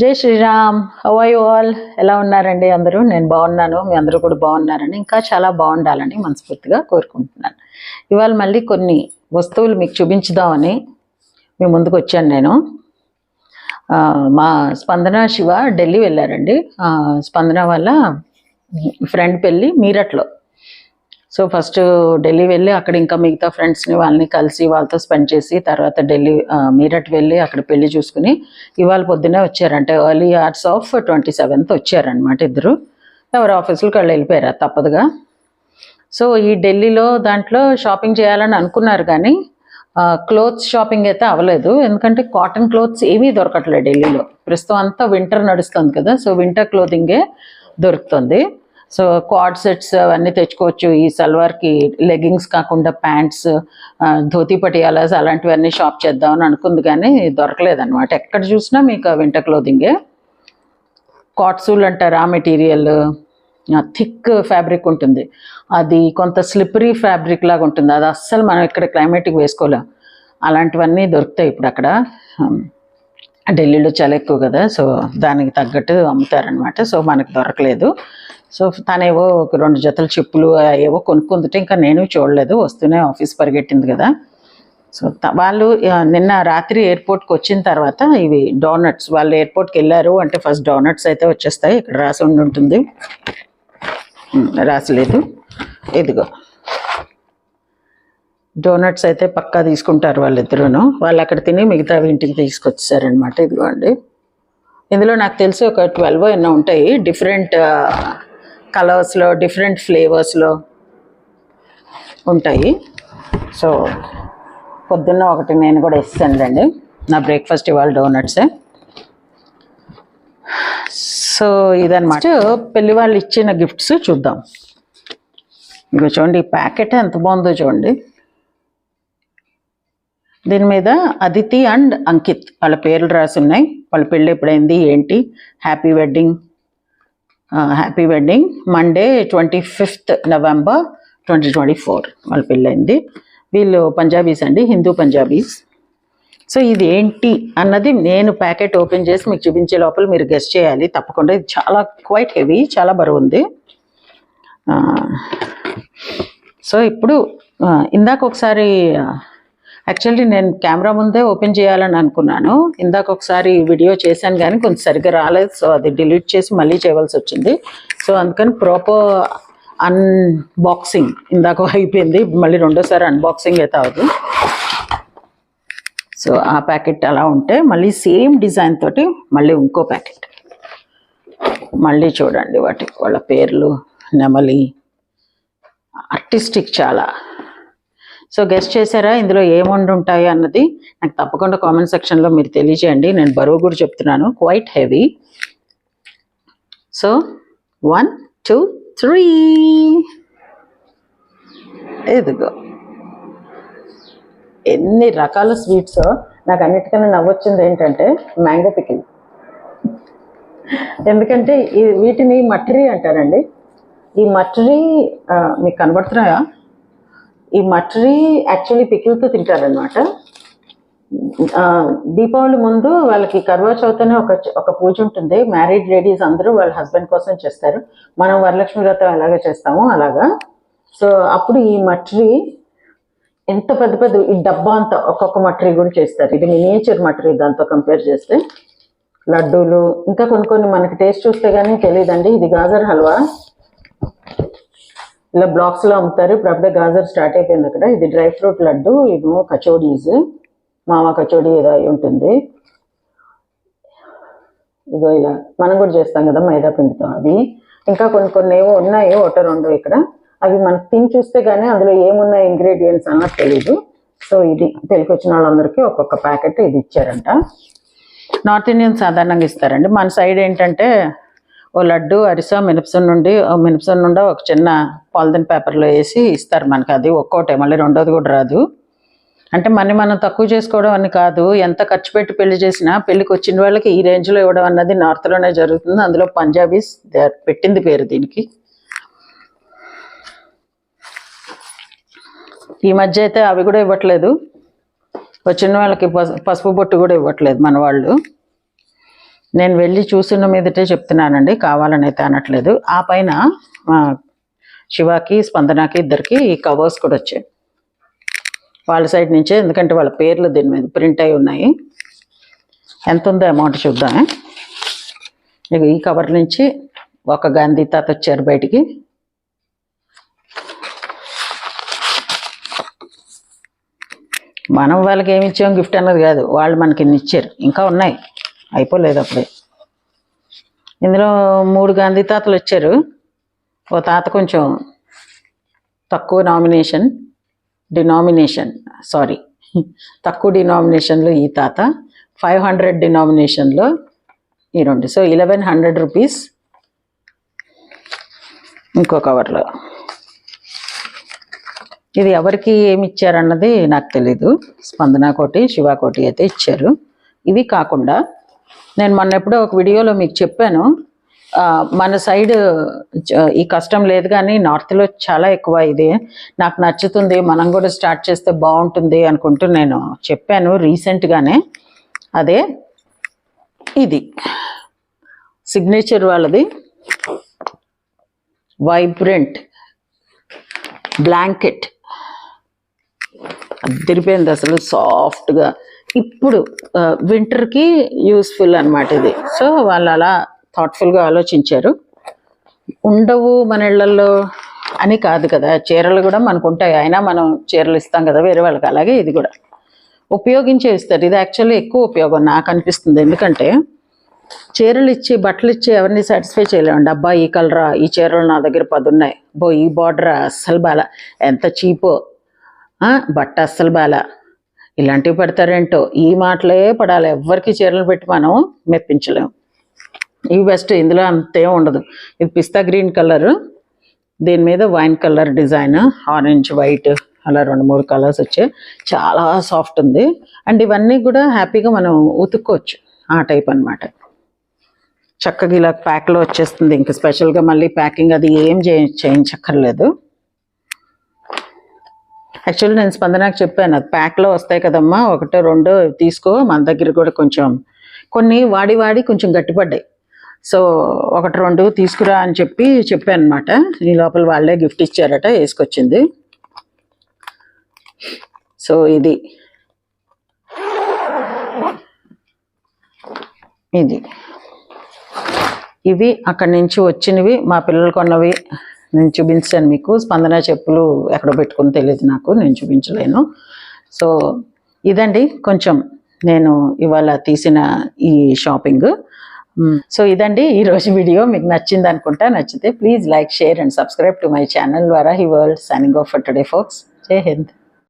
జై Sriram how are you all ఎలా ఉన్నారండి అందరూ? నేను బాగున్నాను మీ అందరూ కూడా బాగున్నారని ఇంకా చాలా బాగుండాలని మనస్ఫూర్తిగా కోరుకుంటున్నాను. ఇవాళ మళ్ళీ కొన్ని వస్తువులు మీకు చూపించుదామని మీ ముందుకు వచ్చాను నేను. మా స్పందన శివ ఢిల్లీ వెళ్ళారండి. స్పందన వల్ల ఫ్రెండ్ పెళ్ళి మీరట్లో. సో ఫస్ట్ ఢిల్లీ వెళ్ళి అక్కడ ఇంకా మిగతా ఫ్రెండ్స్ని వాళ్ళని కలిసి వాళ్ళతో స్పెండ్ చేసి తర్వాత ఢిల్లీ మీరట్ వెళ్ళి అక్కడ పెళ్ళి చూసుకుని ఇవాళ పొద్దున్నే వచ్చారంటే early hours of twenty seventh వచ్చారనమాట ఇద్దరు. ఎవరు ఆఫీసులకు వాళ్ళు వెళ్ళిపోయారు? తప్పదుగా. సో ఈ ఢిల్లీలో దాంట్లో షాపింగ్ చేయాలని అనుకున్నారు కానీ క్లోత్స్ షాపింగ్ అయితే అవ్వలేదు. ఎందుకంటే కాటన్ క్లోత్స్ ఏమీ దొరకట్లేదు ఢిల్లీలో. ప్రస్తుతం అంతా వింటర్ నడుస్తుంది కదా సో వింటర్ క్లోతింగే దొరుకుతుంది. సో కార్డ్ సెట్స్ అవన్నీ తెచ్చుకోవచ్చు. ఈ సల్వార్కి లెగ్గింగ్స్ కాకుండా ప్యాంట్స్ ధోతి పటియాలాస్ అలాంటివన్నీ షాప్ చేద్దామని అనుకుంది కానీ దొరకలేదన్నమాట. ఎక్కడ చూసినా మీకు వింటర్ క్లోదింగే. కాట్సూల్ అంటారు ఆ మెటీరియల్. థిక్ ఫ్యాబ్రిక్ ఉంటుంది. అది కొంత స్లిప్పరీ ఫ్యాబ్రిక్ లాగా ఉంటుంది. అది అస్సలు మనం ఇక్కడ క్లైమేట్కి వేసుకోలేం. అలాంటివన్నీ దొరుకుతాయి ఇప్పుడు అక్కడ. ఢిల్లీలో చాలా ఎక్కువ కదా సో దానికి తగ్గట్టు అమ్ముతారనమాట సో మనకు దొరకలేదు. సో తనేవో ఒక రెండు జతల చెప్పులు ఏవో కొనుక్కుందిటే ఇంకా నేను చూడలేదు వస్తూనే ఆఫీస్ పరిగెట్టింది కదా. సో వాళ్ళు నిన్న రాత్రి ఎయిర్పోర్ట్కి వచ్చిన తర్వాత ఇవి డోనట్స్ వాళ్ళు ఎయిర్పోర్ట్కి వెళ్ళారు అంటే ఫస్ట్ డోనట్స్ అయితే వచ్చేస్తాయి ఇక్కడ రాసి ఉండి ఉంటుంది. రాసలేదు. ఇదిగో. డోనట్స్ అయితే పక్కా తీసుకుంటారు వాళ్ళిద్దరూను. వాళ్ళు అక్కడ తిని మిగతా ఇంటికి తీసుకొచ్చారనమాట ఇదిగోండి. ఇందులో నాకు తెలిసి ఒక ట్వెల్వ్ ఎన్నో ఉంటాయి డిఫరెంట్ కలర్స్లో డిఫరెంట్ ఫ్లేవర్స్లో ఉంటాయి. సో పొద్దున్న ఒకటి నేను కూడా ఇస్తానులేండి నా బ్రేక్ఫాస్ట్ ఇవాళ డోనట్సే సో ఇదన్నమాట. పెళ్ళి వాళ్ళు ఇచ్చిన గిఫ్ట్స్ చూద్దాం. ఇగో చూడండి ఈ ప్యాకెట్ ఎంత బాగుందో చూడండి. దీని మీద అదితి అండ్ అంకిత్ వాళ్ళ పేర్లు రాసి ఉన్నాయి. వాళ్ళ పెళ్ళి ఎప్పుడైంది ఏంటి happy wedding happy wedding Monday twenty fifth November twenty twenty four వాళ్ళ పెళ్ళైంది వీళ్ళు పంజాబీస్ అండి హిందూ పంజాబీస్ సో ఇది ఏంటి అన్నది నేను ప్యాకెట్ ఓపెన్ చేసి మీకు చూపించే లోపల మీరు గెస్ట్ చేయాలి. తప్పకుండా ఇది చాలా క్వైట్ హెవీ చాలా బరువు ఉంది. సో ఇప్పుడు ఇందాక ఒకసారి యాక్చువల్లీ నేను కెమెరా ముందే ఓపెన్ చేయాలని అనుకున్నాను. ఇందాక ఒకసారి వీడియో చేశాను కానీ కొంచెం సరిగ్గా రాలేదు. సో అది డిలీట్ చేసి మళ్ళీ చేయవలసి వచ్చింది. సో అందుకని ప్రాపర్ అన్బాక్సింగ్ ఇందాక అయిపోయింది. మళ్ళీ రెండోసారి అన్బాక్సింగ్ అయితే అవుతుంది సో ఆ ప్యాకెట్ అలా ఉంటే మళ్ళీ సేమ్ డిజైన్ తోటి మళ్ళీ ఇంకో ప్యాకెట్ మళ్ళీ చూడండి వాటి వాళ్ళ పేర్లు నెమలి. ఆర్టిస్టిక్ చాలా. సో గెస్ట్ చేశారా? ఇందులో ఏముండి ఉంటాయి అన్నది నాకు తప్పకుండా కామెంట్ సెక్షన్లో మీరు తెలియజేయండి. నేను బరువు కూడా చెప్తున్నాను. Quite heavy so one two three ఇదిగో. ఎన్ని రకాల స్వీట్స్? నాకు అన్నిటికన్నా నవ్వొచ్చింది ఏంటంటే మ్యాంగో పికిల్. ఎందుకంటే ఈ వీటిని మటరీ అంటారండి. ఈ మటరీ మీకు కనబడుతున్నాయా? ఈ మటరీ యాక్చువల్లీ పికిల్తో తింటారనమాట దీపావళి ముందు వాళ్ళకి కర్వా చౌతనే అనే ఒక ఒక పూజ ఉంటుంది. మ్యారీడ్ లేడీస్ అందరూ వాళ్ళ హస్బెండ్ కోసం చేస్తారు. మనం వరలక్ష్మి వ్రతం ఎలాగ చేస్తామో అలాగా. సో అప్పుడు ఈ మటరీ ఎంత పెద్ద పెద్ద ఈ డబ్బా అంతా ఒక్కొక్క మటరీ కూడా చేస్తారు. ఇది మినియేచర్ మటరీ దాంతో కంపేర్ చేస్తే. లడ్డూలు ఇంకా కొన్ని కొన్ని మనకి టేస్ట్ చూస్తే కానీ తెలియదండి. ఇది గాజర్ హల్వా. ఇలా బ్లాక్స్లో అమ్ముతారు. ఇప్పుడు అప్పుడే గాజర్ స్టార్ట్ అయిపోయింది అక్కడ. ఇది డ్రై ఫ్రూట్ లడ్డు ఇదేమో కచోడీస్ మామ కచోడీ ఏదో ఉంటుంది. ఇదో ఇలా మనం కూడా చేస్తాం కదా మైదా పిండితో అవి. ఇంకా కొన్ని కొన్ని ఏవో ఉన్నాయి ఒకట రెండు ఇక్కడ. అవి మనకు తిని చూస్తే కానీ అందులో ఏమున్నాయి ఇంగ్రీడియంట్స్ అన్నది తెలియదు సో ఇది తెలికి వచ్చిన వాళ్ళందరికీ ఒక్కొక్క ప్యాకెట్ ఇది ఇచ్చారంట. నార్త్ ఇండియన్ సాధారణంగా ఇస్తారండి. మన సైడ్ ఏంటంటే ఓ లడ్డు అరిసా మినపసన్ నుండి ఓ మినపసన్ నుండి ఒక చిన్న పాలిథిన్ పేపర్లో వేసి ఇస్తారు మనకి. అది ఒక్కోటే మళ్ళీ రెండోది కూడా రాదు. అంటే మనీ మనం తక్కువ చేసుకోవడం అని కాదు. ఎంత ఖర్చు పెట్టి పెళ్ళి చేసినా పెళ్ళికి వచ్చిన వాళ్ళకి ఈ రేంజ్లో ఇవ్వడం అన్నది నార్త్లోనే జరుగుతుంది. అందులో పంజాబీస్ పెట్టింది పేరు దీనికి. ఈ మధ్య అయితే అవి కూడా ఇవ్వట్లేదు. వచ్చిన వాళ్ళకి పసుపు బొట్టు కూడా ఇవ్వట్లేదు మన వాళ్ళు. నేను వెళ్ళి చూసిన మీదటే చెప్తున్నానండి కావాలని అయితే అనట్లేదు. ఆ పైన శివాకి స్పందనకి ఇద్దరికి ఈ కవర్స్ కూడా వచ్చాయి. వాళ్ళ సైడ్ నుంచే ఎందుకంటే వాళ్ళ పేర్లు దీని మీద ప్రింట్ అయి ఉన్నాయి. ఎంత ఉందో అమౌంట్ చూద్దాం. ఇక ఈ కవర్ నుంచి ఒక గాంధీ తాత వచ్చారు బయటికి. మనం వాళ్ళకి ఏమి ఇచ్చాం? గిఫ్ట్ అన్నది కాదు. వాళ్ళు మనకి ఇన్ని ఇచ్చారు. ఇంకా ఉన్నాయి. అయిపోలేదు అప్పుడే. ఇందులో మూడు గాంధీ తాతలు వచ్చారు. ఓ తాత కొంచెం తక్కువ నామినేషన్ డినామినేషన్ సారీ తక్కువ డినామినేషన్లో ఈ తాత. ఫైవ్ హండ్రెడ్ డినామినేషన్లో ఈ రెండు. సో ఇలెవెన్ హండ్రెడ్ రూపీస్ ఇంకో కవర్లో. ఇది ఎవరికి ఏమి ఇచ్చారన్నది నాకు తెలీదు. స్పందన కోటి శివ కోటి అయితే ఇచ్చారు. ఇవి కాకుండా నేను మొన్న ఎప్పుడో ఒక వీడియోలో మీకు చెప్పాను. మన సైడ్ ఈ కష్టం లేదు కానీ నార్త్లో చాలా ఎక్కువ ఇది. నాకు నచ్చుతుంది మనం కూడా స్టార్ట్ చేస్తే బాగుంటుంది అనుకుంటూ నేను చెప్పాను రీసెంట్గానే అదే ఇది. సిగ్నేచర్ వాళ్ళది. వైబ్రెంట్ బ్లాంకెట్ తిరిపోయింది అసలు సాఫ్ట్గా ఇప్పుడు వింటర్కి యూస్ఫుల్ అనమాట ఇది. సో వాళ్ళు అలా థాట్ఫుల్గా ఆలోచించారు. ఉండవు మన ఇళ్ళలో అని కాదు కదా. చీరలు కూడా మనకు ఉంటాయి అయినా మనం చీరలు ఇస్తాం కదా వేరే వాళ్ళకి. అలాగే ఇది కూడా. ఉపయోగించే ఇస్తారు. ఇది యాక్చువల్లీ ఎక్కువ ఉపయోగం నాకు అనిపిస్తుంది. ఎందుకంటే చీరలు ఇచ్చి బట్టలు ఇచ్చి ఎవరిని సాటిస్ఫై చేయలేమండి. అబ్బా ఈ కలరా ఈ చీరలు నా దగ్గర పది ఉన్నాయి బో ఈ బార్డర్ అస్సలు బాల. ఎంత చీపో బట్ట అస్సలు బాల. ఇలాంటివి పెడతారేంటో? ఈ మాటలే పడాలి. ఎవ్వరికి చీరలు పెట్టి మనం మెప్పించలేము ఇవి బెస్ట్. ఇందులో అంతేం ఉండదు. ఇది పిస్తా గ్రీన్ కలర్. దీని మీద wine colour design. Orange white అలా రెండు మూడు కలర్స్ వచ్చాయి. చాలా సాఫ్ట్ ఉంది. అండ్ ఇవన్నీ కూడా హ్యాపీగా మనం ఉతుక్కోవచ్చు. ఆ టైప్ అన్నమాట. చక్కగా ఇలా ప్యాక్లో వచ్చేస్తుంది. ఇంకా స్పెషల్గా మళ్ళీ ప్యాకింగ్ అది ఏం చేయ చేయించక్కర్లేదు. యాక్చువల్లీ నేను స్పందనకు చెప్పాను. అది ప్యాక్లో వస్తాయి కదమ్మా. ఒకటో రెండో తీసుకో. మన దగ్గర కూడా కొంచెం కొన్ని వాడి వాడి కొంచెం గట్టిపడ్డాయి. సో ఒకటి రెండు తీసుకురా అని చెప్పి చెప్పాను అనమాట ఈ లోపల వాళ్ళే గిఫ్ట్ ఇచ్చారట వేసుకొచ్చింది. సో ఇది. ఇది. ఇవి అక్కడి నుంచి వచ్చినవి మా పిల్లలు కొన్నవి. నేను చూపించాను మీకు. స్పందన చెప్పులు ఎక్కడ పెట్టుకుని తెలియదు నాకు. నేను చూపించలేను. సో ఇదండి. కొంచెం నేను ఇవాళ తీసిన ఈ షాపింగ్. సో ఇదండి ఈరోజు వీడియో. మీకు నచ్చింది అనుకుంటా. నచ్చితే please like share and subscribe to my channel ద్వారా. He world signing off for today folks. జై హింద్.